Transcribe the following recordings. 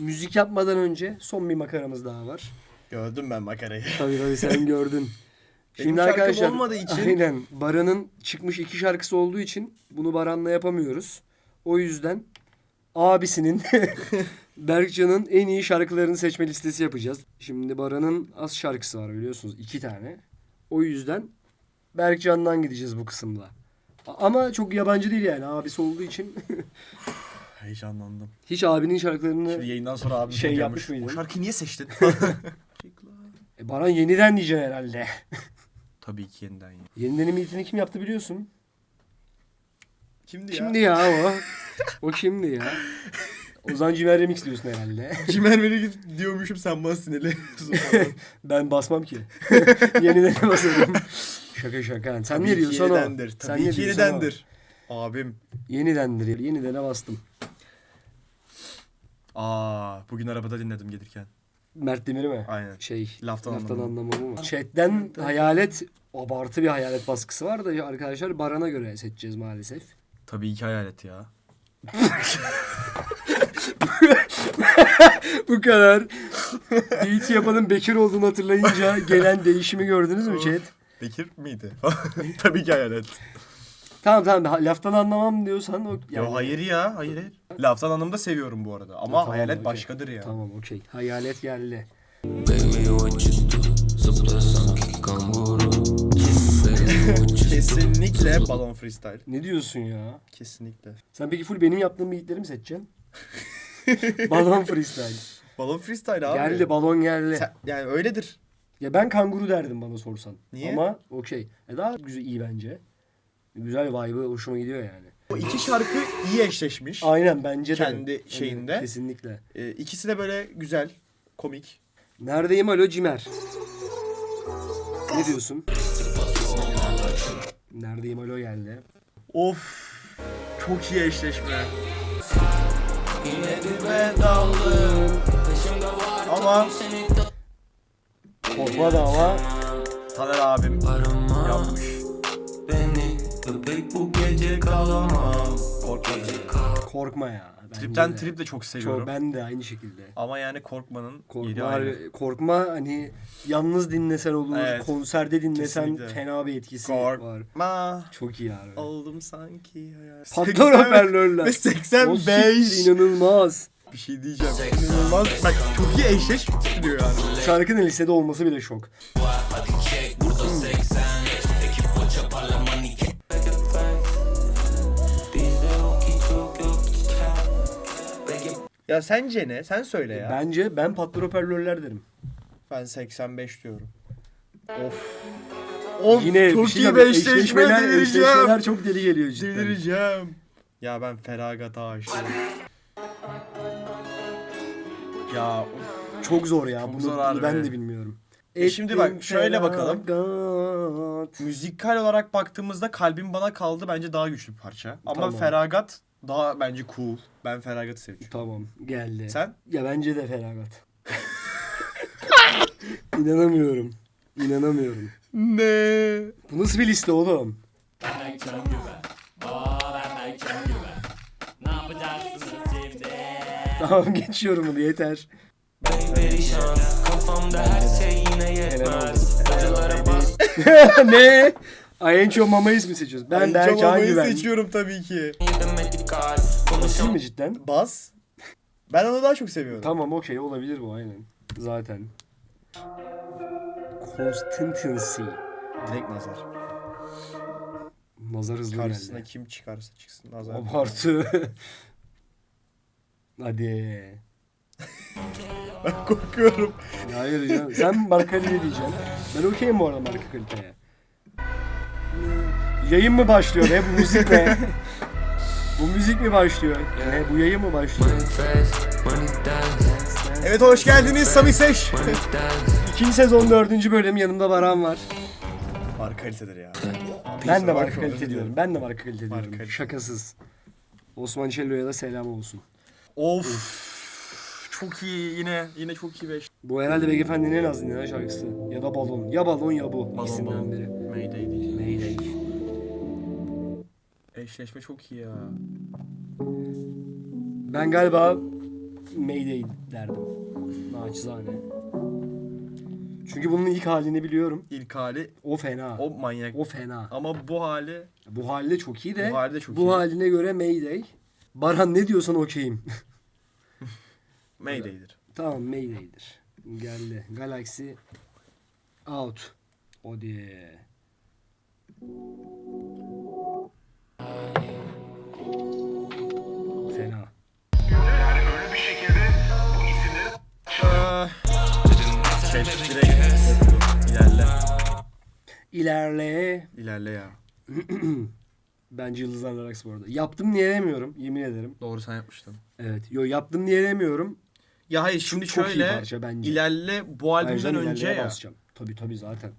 Müzik yapmadan önce son bir makaramız daha var. Gördüm ben makarayı. Tabii tabii sen gördün. Benim Şimdi şarkım arkadaşlar olmadığı için- aynen Baran'ın çıkmış iki şarkısı olduğu için bunu Baran'la yapamıyoruz. O yüzden abisinin Berkcan'ın en iyi şarkılarını seçme listesi yapacağız. Şimdi Baran'ın az şarkısı var biliyorsunuz iki tane. O yüzden Berkcan'dan gideceğiz bu kısımda. Ama çok yabancı değil yani abisi olduğu için Heyecanlandım. hiç abinin şarkılarını Şimdi yayından sonra abim Şey şey yapmış mıydın? O şarkıyı niye seçtin? E, Baran yeniden diyeceksin herhalde. Tabii ki yeniden ya. Yeniden eğitimini kim yaptı biliyorsun? Kimdi, Kimdi ya o? O kimdi ya? Ozan Cimer Remix diyorsun herhalde. Cimer beni diyormuşum sen bana sinirleniyorsun. Ben basmam ki. Yeniden basarım. Şaka şaka. Sen Tabii ne ki diyorsan o. yenidendir. Sen Tabii ne ki diyorsan o. yenidendir. Abim. Yenidendir. Yenidene bastım. Aa, bugün arabada dinledim gelirken. Mert Demir'i mi? Aynen. Şey, Laftan laftan, anlamam. anlamamı mı? Chat'ten hayalet, abartı bir hayalet baskısı var da arkadaşlar Baran'a göre seçeceğiz maalesef. Tabii ki hayalet ya. Bu kadar. Beat yapanın Bekir olduğunu hatırlayınca gelen değişimi gördünüz mü chat? Bekir miydi? Tabii ki hayalet. Tamam tamam laftan anlamam diyorsan o Ya yani- hayır ya, hayır hayır. Laftan anlamda seviyorum bu arada. Ama Tamam, hayalet okey. başkadır ya. Tamam okey. Hayalet geldi. Kesinlikle balon freestyle. Ne diyorsun ya? Kesinlikle. Sen peki full benim yaptığım beatleri mi seçeceksin? balon freestyle. Balon freestyle abi. Geldi balon geldi. Sen- yani öyledir. Ya ben kanguru derdim bana sorsan. Niye? Ama okey. E daha güzel iyi bence. Güzel vibe'ı hoşuma gidiyor yani. O iki şarkı iyi eşleşmiş. Aynen bence de. Kendi şeyinde. kesinlikle. Ee, ikisi de böyle güzel, komik. Neredeyim alo Cimer? Ne diyorsun? Neredeyim alo geldi. Of, çok iyi eşleşme. Ama Korkma da ama Taner abim Arama yapmış. Bu gece kalamam korkma ya. Bence Tripten de. trip de çok seviyorum. Çok, ben de aynı şekilde. Ama yani korkmanın yeri Korkma, ayrı. korkma hani yalnız dinlesen olur, Evet. konserde dinlesen Kesinlikle. fena bir etkisi var. Korkma. Çok iyi abi. Oldum sanki hayal. Patlar hoparlörler. Ve O 85. siktir, inanılmaz. Bir şey diyeceğim. İnanılmaz. Bak çok iyi eşleş diyor yani. Şarkının listede olması bile şok. Ya sence ne? Sen söyle ya. Ben, Bence ben patlar hoparlörler derim. 85 diyorum. Of. Of Yine çok şey iyi bir eşleşme eşleşmeler, eşleşmeler çok deli geliyor cidden. Delireceğim. Ya ben Feragat'a aşığım. ya of. Çok zor ya. Çok bunu, zor bunu harbi. ben de bilmiyorum. E şimdi bak, şöyle bakalım. müzikal olarak baktığımızda kalbim bana kaldı bence daha güçlü bir parça. Ama Tamam. Feragat daha bence cool. Ben Feragat'ı seviyorum. Tamam geldi. Sen? Ya bence de feragat. İnanamıyorum. İnanamıyorum. Ne? Bu nasıl bir liste oğlum? Tamam geçiyorum bunu yeter. perişan Kafamda her şey yine yetmez Acılara bas ne? Ay en çok mama ismi seçiyoruz. Ben Ben Berkcan Güven. seçiyorum tabii ki. Konuşam mi cidden? Bas. Ben onu daha çok seviyorum. Tamam okey olabilir bu aynen. Zaten. Constancy. Direkt nazar. Nazar hızlı Karşısına geldi. kim çıkarsa çıksın nazar. Abartı. Hadi. Ben korkuyorum. Ya Hayır canım. Sen marka kalite diyeceksin. Ben okeyim bu arada marka kaliteye. Yayın mı başlıyor? Bu müzik ne? bu müzik mi başlıyor? Ne? Bu yayın mı başlıyor? Evet hoş geldiniz Sami dance İkinci sezon dördüncü bölüm yanımda Baran var. Var kalitedir ya. Ben de marka kalite diyorum. Ben de marka kalite Marka diyorum. kalite. Şakasız. Osman Cello'ya da selam olsun. Of. Çok iyi yine yine çok iyi beş. Bu herhalde Bege Efendi'nin en az dinlenen şarkısı. Ya da Balon. Ya Balon ya bu. Balon İkisinden balon. biri. Mayday değil. Mayday. Eşleşme çok iyi ya. Ben galiba Mayday derdim. Naçizane. Çünkü bunun ilk halini biliyorum. İlk hali O fena. O, o manyak. fena. Ama bu hali Bu halde çok iyi de. Bu halde çok bu iyi. haline göre Mayday. Baran ne diyorsan okeyim. Mayday'dir. tamam Mayday'dir. Geldi. Galaxy out. O diye. İlerle. İlerle ya. Bence Yıldızlarla Raks bu arada. Yaptım diye demiyorum. Yemin ederim. Doğru sen yapmıştın. Evet. Yo yaptım diye demiyorum. Ya hayır şimdi çok iyi şöyle parça bence. ilerle bu albümden Ayrıca önce ilerleye ya. basacağım. Tabii tabii zaten.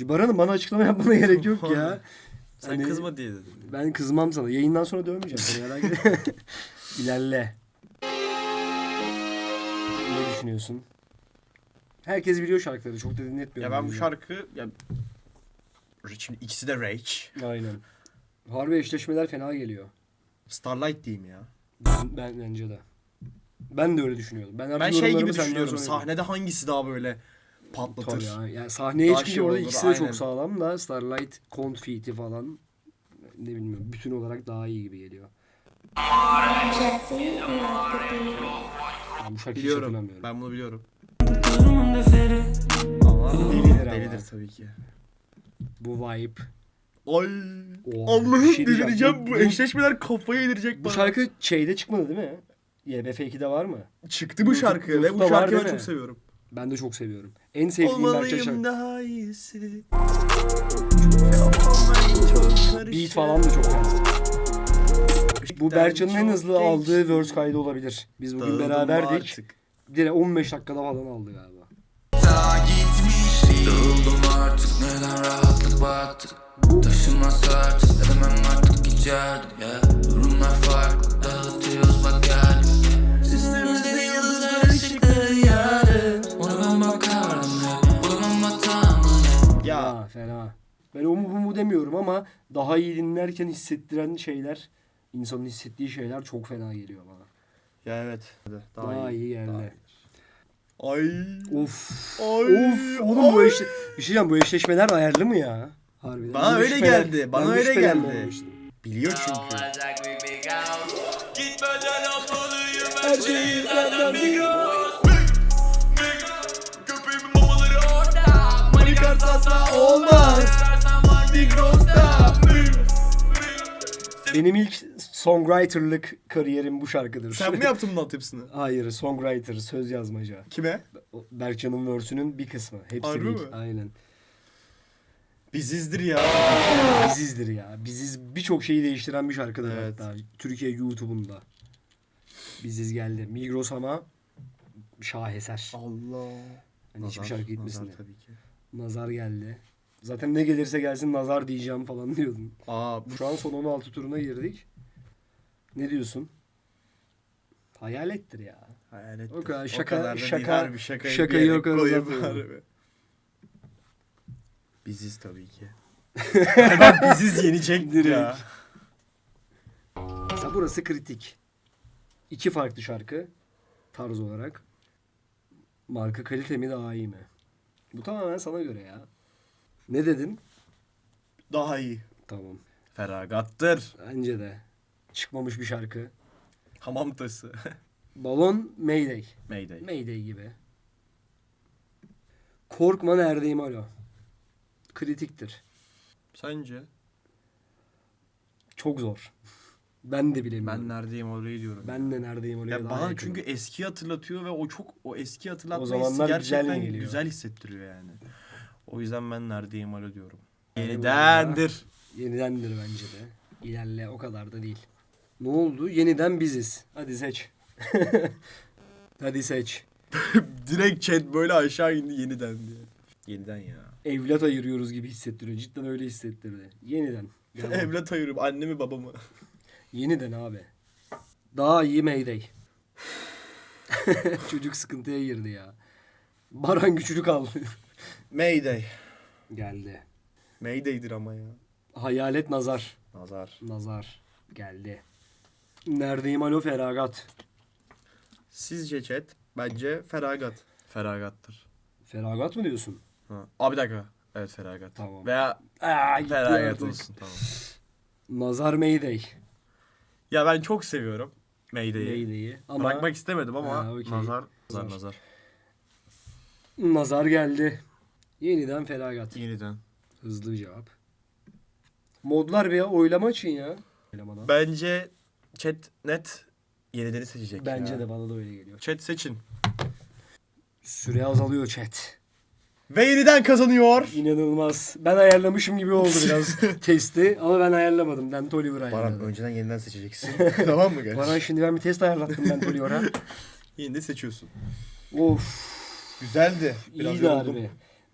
Baran'ım bana açıklama yapmana gerek yok ya. Sen Hani- kızma diye dedim. Ben kızmam sana. Yayından sonra dövmeyeceğim seni merak etme. İlerle. Ne düşünüyorsun? Herkes biliyor şarkıları. Çok da dinletmiyorum. Ya ben bu şarkı ya şimdi ikisi de Rage. Aynen. Harbi eşleşmeler fena geliyor. Starlight diyeyim ya. Ben, ben bence de. Ben de öyle düşünüyordum. Ben, Ben şey gibi düşünüyorum. Sahnede hangisi daha böyle Tabii patlatır? ya. Yani sahneye çıkınca şey orada olur, ikisi de aynen. çok sağlam da Starlight, Confetti falan ne bilmiyorum bütün olarak daha iyi gibi geliyor. Ben bu şarkıyı Biliyorum. Ben bunu biliyorum. Ama Delidir delidir tabii ki. Bu vibe. Ay Oo, Allah'ım şey delireceğim. Bu- Bu bu- eşleşmeler kafayı yedirecek Bu bana. şarkı şeyde çıkmadı değil mi? YBF 2'de var mı? çıktı bu YouTube- şarkı ve bu şarkıyı ben mi? çok seviyorum. Ben de çok seviyorum. En sevdiğim Berkcan Olmalıyım şarkı. daha iyisi. Beat falan da çok fena. Bu Berkcan'ın en hızlı aldığı verse kaydı olabilir. Biz bugün beraberdik. Direkt 15 dakikada falan aldı galiba. Yoruldum artık neden rahatlık battı Taşımaz artık edemem artık yardım yeah. Durumlar farklı dağıtıyoruz bak geldim yeah. Üstümüzde yıldızlar ışıkları yarı Ona ben bakardım hep Bulamam hatamı ne Ya fena. Ben o mu bu mu demiyorum ama daha iyi dinlerken hissettiren şeyler, insanın hissettiği şeyler çok fena geliyor bana. ya evet. Daha, iyi, geldi. Daha iyi. Ay. Of. Ay. Of. Oğlum bu eşle... Bir şey diyeceğim, bu eşleşmeler ayarlı mı ya? Harbiden. Bana öyle şüphelen- geldi, bana ben de öyle geldi. Biliyor çünkü. Her şeyi senden olmaz. Benim ilk songwriterlık kariyerim bu şarkıdır. Sen mi yaptın bunun altyapısını? Hayır, songwriter, söz yazmaca. Kime? O Berkcan'ın verse'ünün bir kısmı. Hepsi Harbi değil. mi? Aynen. Bizizdir ya. Bizizdir ya. Biziz birçok şeyi değiştiren bir şarkıdır Evet. hatta. Türkiye YouTube'unda. Biziz geldi. Migros ama şaheser. Allah. Hani hiçbir şarkı gitmesin. Nazar tabii ki. Nazar geldi. Zaten ne gelirse gelsin nazar diyeceğim falan diyordun. Aa Şu an son 16 turuna girdik. Ne diyorsun? Hayalettir ya. hayalet. O kadar O şaka- kadar da değil şaka- şakayı, o kadar. Biziz tabii ki. Bak biziz yenecek Direkt. ya. Mesela burası kritik. İki farklı şarkı tarz olarak. Marka kalite mi daha iyi mi? Bu tamamen sana göre ya. Ne dedin? Daha iyi. Tamam. Feragattır. Bence de. Çıkmamış bir şarkı. Hamam tası. Balon Mayday. Mayday. Mayday gibi. Korkma neredeyim alo. Kritiktir. Sence? Çok zor. Ben de bilemiyorum. Ben neredeyim orayı diyorum. Ben de neredeyim oraya ya daha bana yakınım. çünkü eski hatırlatıyor ve o çok o eski hatırlatma O hissi zamanlar güzel gerçekten güzel, geliyor? hissettiriyor yani. O yüzden ben neredeyim alo diyorum. Yenidendir. Yenidendir bence de. İlerle o kadar da değil. Ne oldu? Yeniden biziz. Hadi seç. Hadi seç. Direkt chat böyle aşağı indi yeniden diye. Yeniden ya. Evlat ayırıyoruz gibi hissettiriyor. Cidden öyle hissettirdi. Yeniden. Devam. Evlat ayırıyorum annemi babamı. Yeniden abi. Daha iyi Mayday. Çocuk sıkıntıya girdi ya. Baran güçlü kaldı. Mayday. geldi. Mayday'dir ama ya. Hayalet nazar. Nazar. Nazar. Geldi. Neredeyim alo feragat. Sizce chat? Bence feragat. Feragattır. Feragat mı diyorsun? Ha. Aa bir dakika. Evet feragat. Tamam. Veya Aa, gitti feragat artık. olsun tamam. Nazar Mayday. Ya ben çok seviyorum Mayday'i. Mayday'i. Ama Bırakmak istemedim ama Ha, okey. nazar. Nazar Nazar. nazar. geldi. Yeniden feragat. Yeniden. Hızlı cevap. Modlar bir oylama için ya. Oylamadan. Bence chat net yenideni seçecek Bence ya. de bana da öyle geliyor. Chat seçin. Süre azalıyor chat. Ve yeniden kazanıyor. İnanılmaz. Ben ayarlamışım gibi oldu biraz testi ama ben ayarlamadım. Ben Toliver Baran ayarladı. önceden yeniden seçeceksin. tamam mı Baran şimdi ben bir test ayarlattım ben Toliver'a. Yeniden seçiyorsun. of Güzeldi. Biraz iyiydi yoruldum. harbi.